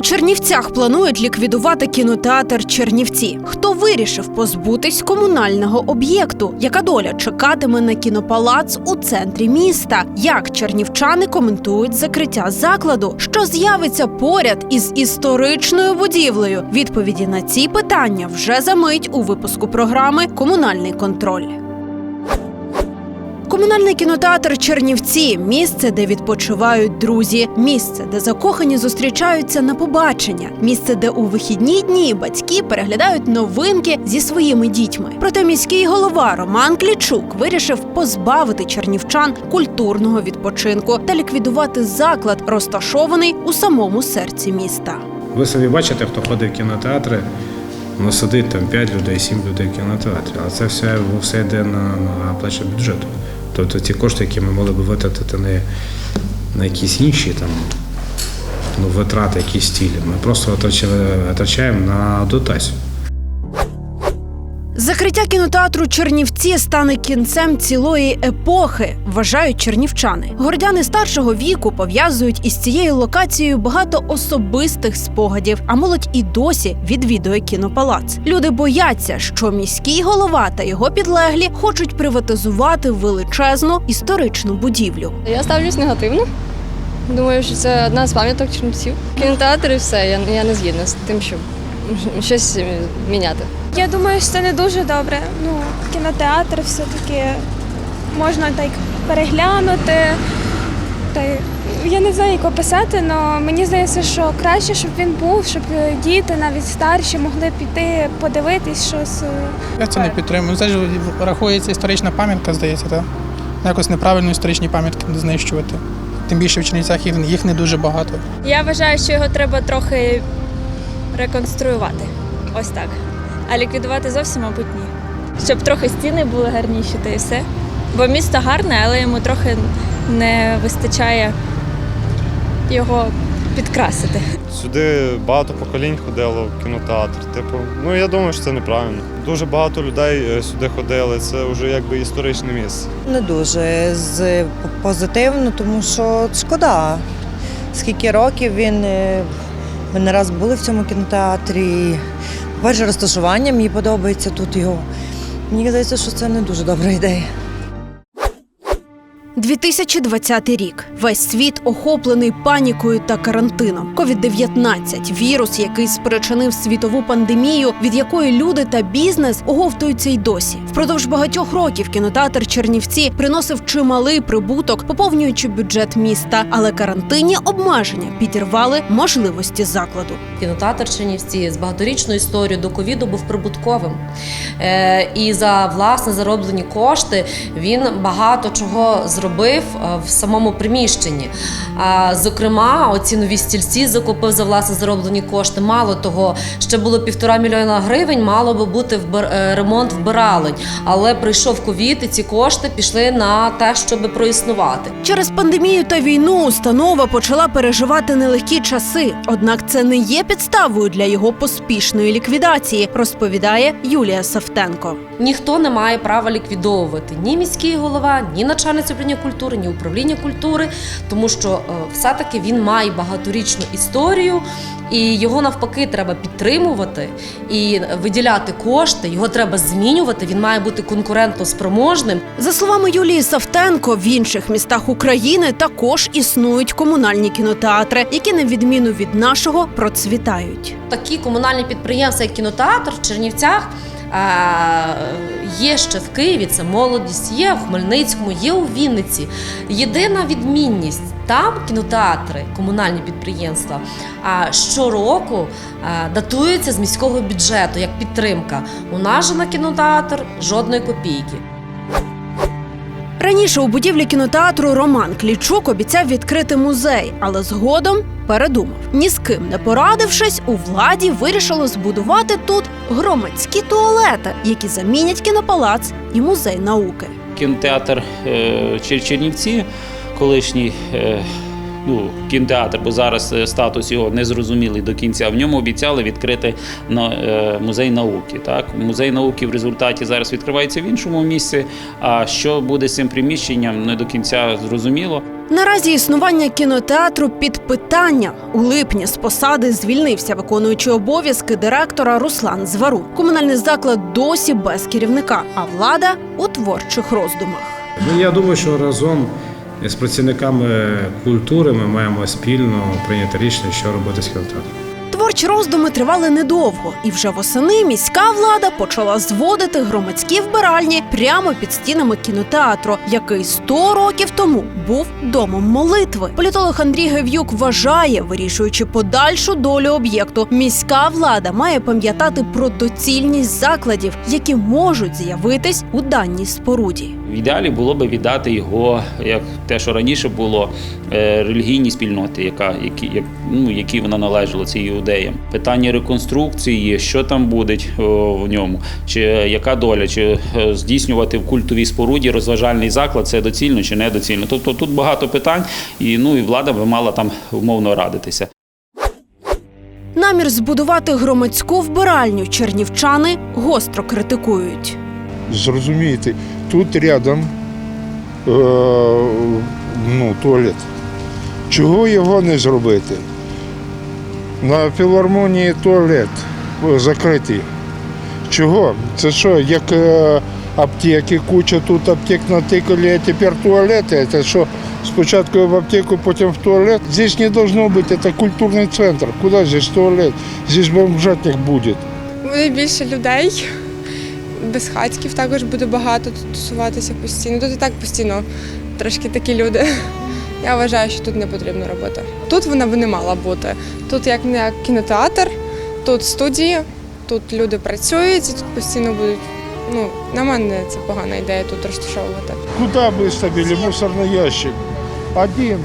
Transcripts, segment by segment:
Чернівцях планують ліквідувати кінотеатр Чернівці. Хто вирішив позбутись комунального об'єкту? Яка доля чекатиме на кінопалац у центрі міста? Як чернівчани коментують закриття закладу? Що з'явиться поряд із історичною будівлею? Відповіді на ці питання вже за мить у випуску програми Комунальний контроль. Комунальний кінотеатр Чернівці місце, де відпочивають друзі, місце, де закохані зустрічаються на побачення, місце, де у вихідні дні батьки переглядають новинки зі своїми дітьми. Проте міський голова Роман Клічук вирішив позбавити чернівчан культурного відпочинку та ліквідувати заклад, розташований у самому серці міста. Ви собі бачите, хто ходить в кінотеатри, ну сидить там 5 людей, 7 людей в кінотеатрі. А це все, все йде на, на плечі бюджету. Тобто ті кошти, які ми могли б витратити не на якісь інші там, ну, витрати, якісь цілі, ми просто витрачаємо- на дотацію. Закриття кінотеатру Чернівці стане кінцем цілої епохи, вважають чернівчани. Городяни старшого віку пов'язують із цією локацією багато особистих спогадів, а молодь і досі відвідує кінопалац. Люди бояться, що міський голова та його підлеглі хочуть приватизувати величезну історичну будівлю. Я ставлюсь негативно. Думаю, що це одна з пам'яток чернівців. Кінотеатр і все. Я, я не згідна з тим, щоб щось міняти. Я думаю, що це не дуже добре. Ну, кінотеатр все-таки можна так переглянути. Та я не знаю, як описати, але мені здається, що краще, щоб він був, щоб діти, навіть старші, могли піти подивитись щось. е, Я це не підтримую. Це ж рахується історична пам'ятка, здається, так? Якось неправильно історичні пам'ятки не знищувати. Тим більше в Чернівцях їх не дуже багато. Я вважаю, що його треба трохи реконструювати. Ось так. А ліквідувати зовсім, мабуть, ні. Щоб трохи стіни були гарніші, та і все. Бо місто гарне, але йому трохи не вистачає його підкрасити. Сюди багато поколінь ходило в кінотеатр. Типу, ну я думаю, що це неправильно. Дуже багато людей е, сюди ходили. Це вже якби історичне місце. Не дуже з позитивно, тому що шкода. Скільки років він е, ми не раз були в цьому кінотеатрі. Перше розташування мені подобається тут його. Мені здається, що це не дуже добра ідея. 2020 рік. Весь світ охоплений панікою та карантином. COVID-19 – вірус, який спричинив світову пандемію, від якої люди та бізнес оговтуються й досі. Впродовж багатьох років кінотеатр Чернівці приносив чималий прибуток, поповнюючи бюджет міста. Але карантинні обмеження підірвали можливості закладу. Кінотеатр Чернівці з багаторічною історією до ковіду був прибутковим. Е, і за власне зароблені кошти він багато чого зробив е, в самому приміщенні. Зокрема, оці нові стільці закупив за власне зароблені кошти. Мало того, ще було півтора мільйона гривень, мало би бути вбир- е, ремонт вбиралень. Але прийшов ковід, і ці кошти пішли на те, щоб проіснувати. Через пандемію та війну установа почала переживати нелегкі часи. Однак це не є підставою для його поспішної ліквідації, розповідає Юлія Савтенко. Ніхто не має права ліквідовувати ні міський голова, ні начальниця управління культури, ні управління культури, тому що е, все-таки він має багаторічну історію, і його навпаки треба підтримувати і виділяти кошти. Його треба змінювати. Він має бути конкурентоспроможним. За словами Юлії Савтенко, в інших містах України також існують комунальні кінотеатри, які на відміну від нашого процвітають. Такі комунальні підприємства, як кінотеатр в Чернівцях. Є ще в Києві, це молодість, є в Хмельницькому, є у Вінниці. Єдина відмінність там кінотеатри, комунальні підприємства, а, щороку датуються з міського бюджету як підтримка. У нас же на кінотеатр жодної копійки. Раніше у будівлі кінотеатру Роман Клічук обіцяв відкрити музей, але згодом передумав. Ні з ким не порадившись, у владі вирішило збудувати тут громадські туалети, які замінять кінопалац і музей науки. кінотеатр е, Чернівці, колишній е, ну, кінотеатр, бо зараз е, статус його не зрозумілий до кінця. В ньому обіцяли відкрити на, музей науки. Так? Музей науки в результаті зараз відкривається в іншому місці. А що буде з цим приміщенням, не до кінця зрозуміло. Наразі існування кінотеатру під питання. У липні з посади звільнився виконуючий обов'язки директора Руслан Звару. Комунальний заклад досі без керівника, а влада у творчих роздумах. Ну, я думаю, що разом з працівниками культури ми маємо спільно прийняти рішення, що робити з кінотеатром. Творчі роздуми тривали недовго, і вже восени міська влада почала зводити громадські вбиральні прямо під стінами кінотеатру, який 100 років тому був домом молитви. Політолог Андрій Гев'юк вважає, вирішуючи подальшу долю об'єкту, міська влада має пам'ятати про доцільність закладів, які можуть з'явитись у даній споруді. В ідеалі було би віддати його, як те, що раніше було, е, релігійній спільноті, яка які, як, ну, які вона належала цій іудеям. Питання реконструкції, що там буде в ньому, чи яка доля, чи е, здійснювати в культовій споруді розважальний заклад, це доцільно чи недоцільно. Тобто тут багато питань, і ну і влада би мала там умовно радитися. Намір збудувати громадську вбиральню чернівчани гостро критикують. Зрозумієте, тут рядом е, ну, туалет. Чого його не зробити? На філармонії туалет закритий. Чого? Це що, як е, аптеки, куча тут аптек натикали, а тепер туалети? Це що, спочатку в аптеку, потім в туалет? Здесь не должно бути, це культурний центр. Куди здесь туалет? Здесь бомжатник буде. Буде більше людей Безхатьків також буде багато тут тусуватися постійно. Тут і так постійно трошки такі люди. Я вважаю, що тут не потрібно робити. Тут вона би не мала бути. Тут як не як кінотеатр, тут студії, тут люди працюють і тут постійно будуть. Ну, на мене це погана ідея тут розташовувати. Куда выставили мусорный ящик? Один.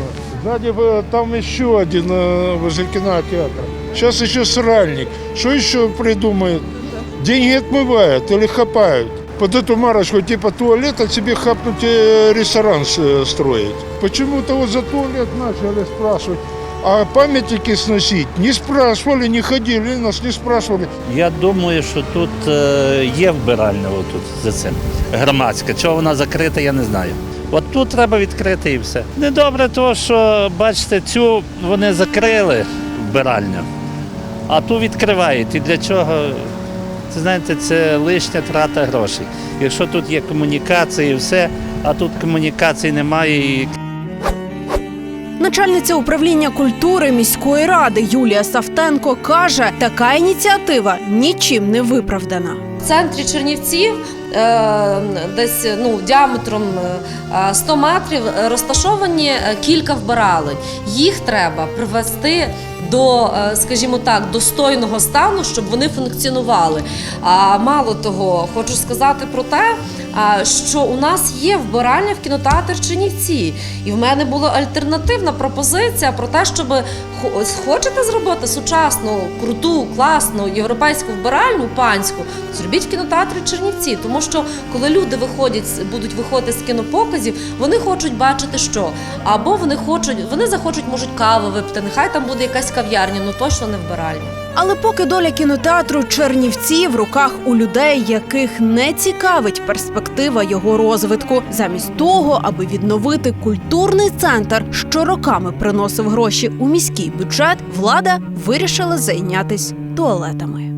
Сзади э, там еще один э, возле кинотеатра. Сейчас еще сральник. Что еще придумают? Деньги отмывают или хапают. Под эту марочку типа туалета себе хапнуть э, ресторан э, строить. Почему-то вот за туалет начали спрашивать. А памятники сносить не спрашивали, не ходили, нас не спрашивали. Я думаю, що тут е, є вбиральня отут за цим. Громадська. Чого вона закрита, я не знаю. От тут треба відкрити і все. Недобре, то, що бачите, цю вони закрили вбиральню, а ту відкривають. І для чого? Це знаєте, це лишня трата грошей. Якщо тут є комунікації і все, а тут комунікацій немає і Начальниця управління культури міської ради Юлія Савтенко каже, така ініціатива нічим не виправдана. В центрі Чернівців е, десь ну, діаметром е, 100 метрів е, розташовані е, кілька вбиралень. Їх треба привести до, е, скажімо так, достойного стану, щоб вони функціонували. А мало того, хочу сказати про те, що у нас є вбиральня в кінотеатр Чернівці. І в мене була альтернативна пропозиція про те, щоб хочете зробити сучасну, круту, класну європейську вбиральну панську, зробіть в кінотеатрі Чернівці. Тому що коли люди виходять, будуть виходити з кінопоказів, вони хочуть бачити що. Або вони хочуть, вони захочуть, можуть каву випити. Нехай там буде якась кав'ярня, ну точно не вбиральня. Але поки доля кінотеатру Чернівці в руках у людей, яких не цікавить перспектива його розвитку, замість того, аби відновити культурний центр, що роками приносив гроші у міський бюджет, влада вирішила зайнятись туалетами.